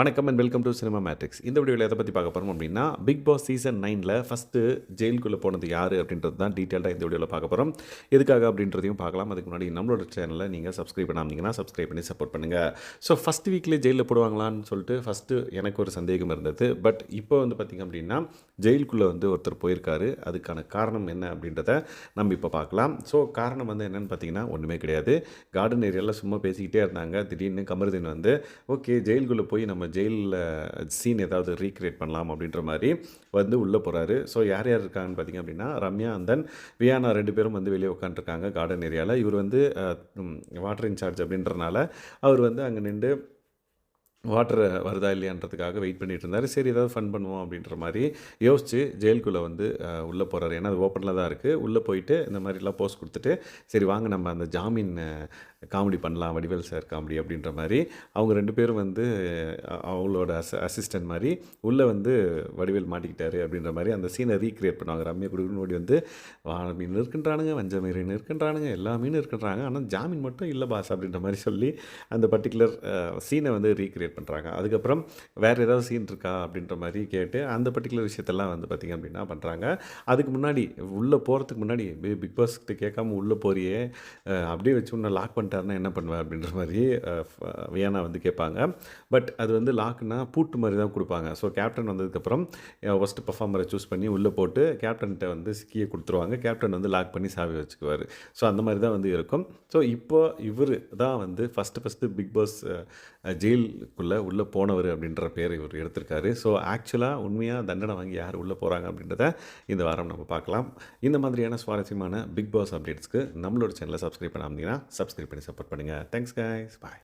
வணக்கம் and welcome to Cinema Matrix இந்த வீடியோவில் எதை பற்றி பார்க்க போகிறோம் அப்படின்னா பிக் பாஸ் சீசன் நைனில் ஃபஸ்ட்டு ஜெயிலுக்குள்ளே போனது யார் அப்படின்றது தான் டீட்டெயிலாக இந்த வீடியோவில் பார்க்க போகிறோம் எதுக்காக அப்படின்றதையும் பார்க்கலாம். அதுக்கு முன்னாடி நம்மளோட சேனலை நீங்கள் சப்ஸ்கிரைப் பண்ணாமீங்கன்னா சப்ஸ்கிரைப் பண்ணி சப்போர்ட் பண்ணுங்கள் ஸோ ஃபஸ்ட் வீக்லேயே ஜெயிலில் போடுவாங்களான்னு சொல்லிட்டு ஃபஸ்ட்டு எனக்கு ஒரு சந்தேகம் இருந்தது. பட் இப்போ வந்து பார்த்திங்க அப்படின்னா ஜெயிலுக்குள்ளே வந்து ஒருத்தர் போயிருக்காரு. அதுக்கான காரணம் என்ன அப்படின்றத நம்ம இப்போ பார்க்கலாம். ஸோ காரணம் வந்து என்னென்னு பார்த்தீங்கன்னா ஒன்றுமே கிடையாது. கார்டன் ஏரியாவில் சும்மா பேசிக்கிட்டே இருந்தாங்க. திடீர்னு கமருதீன் வந்து ஓகே ஜெயிலுக்குள்ளே போய் நம்ம ஜெயிலில் சீன் ஏதாவது ரீக்ரியேட் பண்ணலாம் அப்படின்ற மாதிரி வந்து உள்ளே போகிறாரு ஸோ யார் யார் இருக்காங்கன்னு பார்த்தீங்க அப்படின்னா ரம்யா அந்தன் வியானா ரெண்டு பேரும் வந்து வெளியே உட்காந்துருக்காங்க கார்டன் ஏரியாவில் இவர் வந்து வாட்டர் இன்சார்ஜ் அப்படின்றனால அவர் வந்து அங்கே நின்று வாட்டர் வருதா இல்லையான்றதுக்காக வெயிட் பண்ணிகிட்டு இருந்தார். சரி ஏதாவது ஃபன் பண்ணுவோம் அப்படின்ற மாதிரி யோசித்து ஜெயிலுக்குள்ளே வந்து உள்ளே போகிறாரு ஏன்னா அது ஓப்பனில் தான் இருக்குது உள்ளே போயிட்டு இந்த மாதிரிலாம் போஸ்ட் கொடுத்துட்டு சரி வாங்க நம்ம அந்த ஜாமீன் காமெடி பண்ணலாம் வடிவேல் சார் காமெடி அப்படின்ற மாதிரி அவங்க ரெண்டு பேரும் வந்து அவங்களோட அஸ் அசிஸ்டன்ட் மாதிரி உள்ளே வந்து வடிவேல் மாட்டிக்கிட்டாரு அப்படின்ற மாதிரி அந்த சீனை ரீக்ரியேட் பண்ணுவாங்க. ரம்யா குடுக்குன்னு ஓடி வந்து வாழை மீன் இருக்கின்றானுங்க வஞ்ச மீன் இருக்கின்றானுங்க எல்லா மீனும் இருக்கின்றாங்க. ஆனால் ஜாமீன் மட்டும் இல்லை பாஸ் அப்படின்ற மாதிரி சொல்லி அந்த பர்டிகுலர் சீனை வந்து ரீக்ரியேட் பண்ணுறாங்க அதுக்கப்புறம் வேறு ஏதாவது சீன் இருக்கா அப்படின்ற மாதிரி கேட்டு அந்த பர்டிகுலர் விஷயத்தெல்லாம் வந்து பார்த்திங்க அப்படின்னா பண்ணுறாங்க அதுக்கு முன்னாடி உள்ளே போகிறதுக்கு முன்னாடி பிக் பாஸ் கிட்ட கேட்காம உள்ளே போறியே அப்படியே வச்சு உன்னை லாக் பண்ணிட்டாருன்னா என்ன பண்ணுவேன் அப்படின்ற மாதிரி ஃப- வியானா வந்து கேட்பாங்க. பட் அது வந்து லாக்னா பூட்டு மாதிரி தான் கொடுப்பாங்க. ஸோ கேப்டன் வந்ததுக்கப்புறம் ஃபஸ்ட்டு பர்ஃபார்மரை சூஸ் பண்ணி உள்ளே போட்டு கேப்டன்கிட்ட வந்து கீயை கொடுத்துருவாங்க. கேப்டன் வந்து லாக் பண்ணி சாவி வச்சுக்குவார். ஸோ அந்த மாதிரி தான் வந்து இருக்கும். ஸோ இப்போ இவர் தான் வந்து first first Bigg Boss jail குள்ளே உள்ளே போனவர் அப்படின்ற பேர் இவர் எடுத்திருக்காரு. ஸோ ஆக்சுவலாக உண்மையாக தண்டனை வாங்கி யார் உள்ளே போகிறாங்க அப்படின்றத இந்த வாரம் நம்ம பார்க்கலாம். இந்த மாதிரியான சுவாரஸ்யமான பிக் பாஸ் அப்டேட்ஸ்க்கு நம்மளோட சேனலை சப்ஸ்கிரைப் பண்ணாமீங்கன்னா சப்ஸ்கிரைப் பண்ணி சப்போர்ட் பண்ணுங்கள் தேங்க்ஸ் கைஸ் பாய்